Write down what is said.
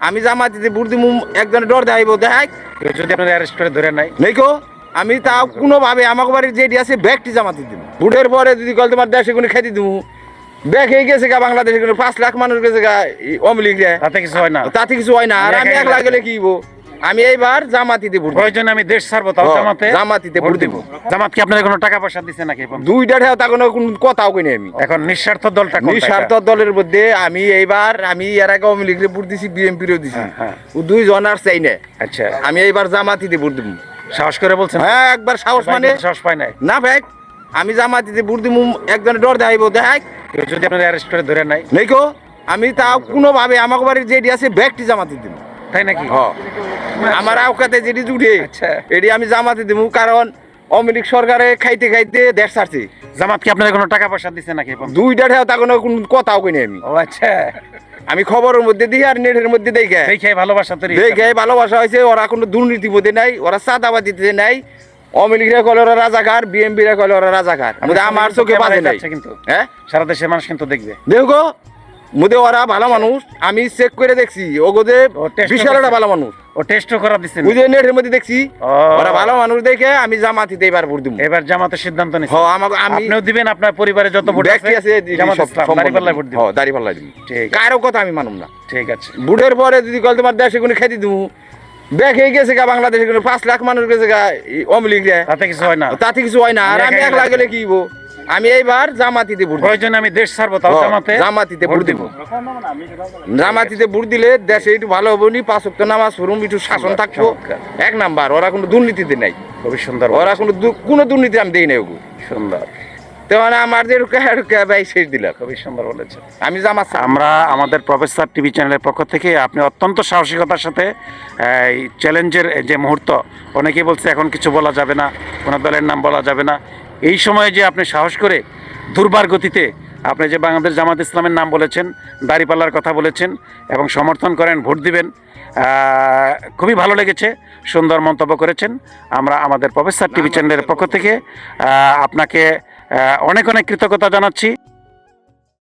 আমি জামাত দিতে দিমু একজনে ডর দেখাইব দেখাই। যদি আপনার অ্যারেস্ট করে ধরে নাই লেখো আমি তা কোনোভাবে আমাকে বাড়ির যেটি আছে ব্যাগটি জামাতে দিব বুড়ের পরে যদি কল তোমার দেশে কোনো খেতে দিব ব্যাগ হয়ে গেছে গা বাংলাদেশে কোনো পাঁচ লাখ মানুষ গেছে গা অমলিক তাতে কিছু হয় না। তাতে কিছু হয় না। আর আমি একলা গেলে কি? আমি এইবার জামাতিতে ভোট। প্রয়োজনে আমি দেশ ছাড়বো তাও জামাতে জামাতিতে ভোট দিব। জামাত কি আপনাদের কোনো টাকা পয়সা দিচ্ছে নাকি? দুইটা ঠেও তা কোনো কথাও কইনি আমি। এখন নিঃস্বার্থ দলটা নিঃস্বার্থ দলের মধ্যে আমি এইবার আমি এর আগে আওয়ামী লীগের ভোট দিছি বিএনপিরও দিছি। হ্যাঁ, হ্যাঁ। ও দুইজন আর চাই না আচ্ছা। আমি এইবার জামাতিতে ভোট দিব। সাহস করে বলছেন? হ্যাঁ একবার সাহস মানে? সাহস পায় নাই। না ভাই আমি জামাতিতে ভোট দিব একজনে ডর দেখাইব দেখাই। কেউ যদি আপনার অ্যারেস্ট করে ধরে নাই নেইকো আমি তা কোনোভাবে আমাকে বাড়ির যেটি আছে ব্যাগটি জামাতি দিব। তাই নাকি? হ। আমার আওকাতে যেটি জুড়ে আচ্ছা। এটি আমি জামাতে দিব কারণ লীগ সরকারে খাইতে খাইতে দেশ ছাড়ছে জামাত কি কোনো টাকা পয়সা দিচ্ছে নাকি দুইটা ঠেও তা কোনো কোনো কথাও কইনি আমি। ও আচ্ছা। আমি খবরের মধ্যে দিই আর নেটের মধ্যে দেখে দেখে ভালোবাসা তৈরি দেখে ভালোবাসা হয়েছে ওরা কোনো দুর্নীতি বোধে নাই ওরা চাঁদাবাদিতে নাই। আওয়ামী লীগরা কলে ওরা রাজাকার বিএনপিরা কলে ওরা রাজাকার। আমার চোখে বাজে নাই। কিন্তু। হ্যাঁ? সারা দেশের মানুষ কিন্তু দেখবে। দেখো মুদে ওরা ভালো মানুষ আমি চেক করে দেখছি। ওগোদে বিশাল একটা ভালো মানুষ। ও টেস্টও করা বুঝে নেটের মধ্যে দেখছি ওরা ভালো মানুষ দেখে আমি জামাতিতে এবার ভোট দিব এবার জামাতের সিদ্ধান্ত হ নিচ্ছে আমাকে আপনিও দিবেন আপনার পরিবারে যত ভোট ব্যক্তি আছে জামাত সব- ইসলাম সব দাঁড়িপাল্লায় ভোট দিবেন হ দাঁড়িপাল্লায় দিব। ঠিক কারও কথা আমি মানুম না। ঠিক আছে। বুটের পরে যদি কল তোমার দেশে কোনো খেতে দিব দেখে হয়ে গেছে গা বাংলাদেশে কোনো পাঁচ লাখ মানুষ গেছে গা অমলিক তাতে কিছু হয় না। তাতে কিছু হয় না। আর আমি একা একলা গেলে- গেলে কি? আমি এইবার জামাতিতে ভোট। প্রয়োজনে আমি দেশ ছাড়বো তাও হ, জামাতে? জামাতিতে ভোট দিব। জামাতিতে ভোট দিলে দেশে একটু ভালো হব নি পাঁচ ওয়াক্ত নামাজ পড়ুম একটু শাসন থাকব। এক নাম্বার ওরা কোনো দুর্নীতিতে নাই। খুবই সুন্দর ওরা কোনো কোনো দুর্নীতি আমি দেই নাই ওগু। সুন্দর। তো মানে আমার যে ভাই শেষ দিলাম। খুবই সুন্দর বলেছেন। আমি ছাড়বো। আমরা আমাদের প্রফেসর টিভি চ্যানেলের পক্ষ থেকে আপনি অত্যন্ত সাহসিকতার সাথে এই চ্যালেঞ্জের যে মুহূর্ত অনেকেই বলছে এখন কিছু বলা যাবে না কোনো দলের নাম বলা যাবে না। এই সময়ে যে আপনি সাহস করে দুর্বার গতিতে আপনি যে বাংলাদেশ জামাত ইসলামের নাম বলেছেন দাড়িপাল্লার কথা বলেছেন এবং সমর্থন করেন ভোট দিবেন খুবই ভালো লেগেছে সুন্দর মন্তব্য করেছেন। আমরা আমাদের প্রফেসর টিভি চ্যানেলের পক্ষ থেকে আপনাকে অনেক অনেক কৃতজ্ঞতা জানাচ্ছি।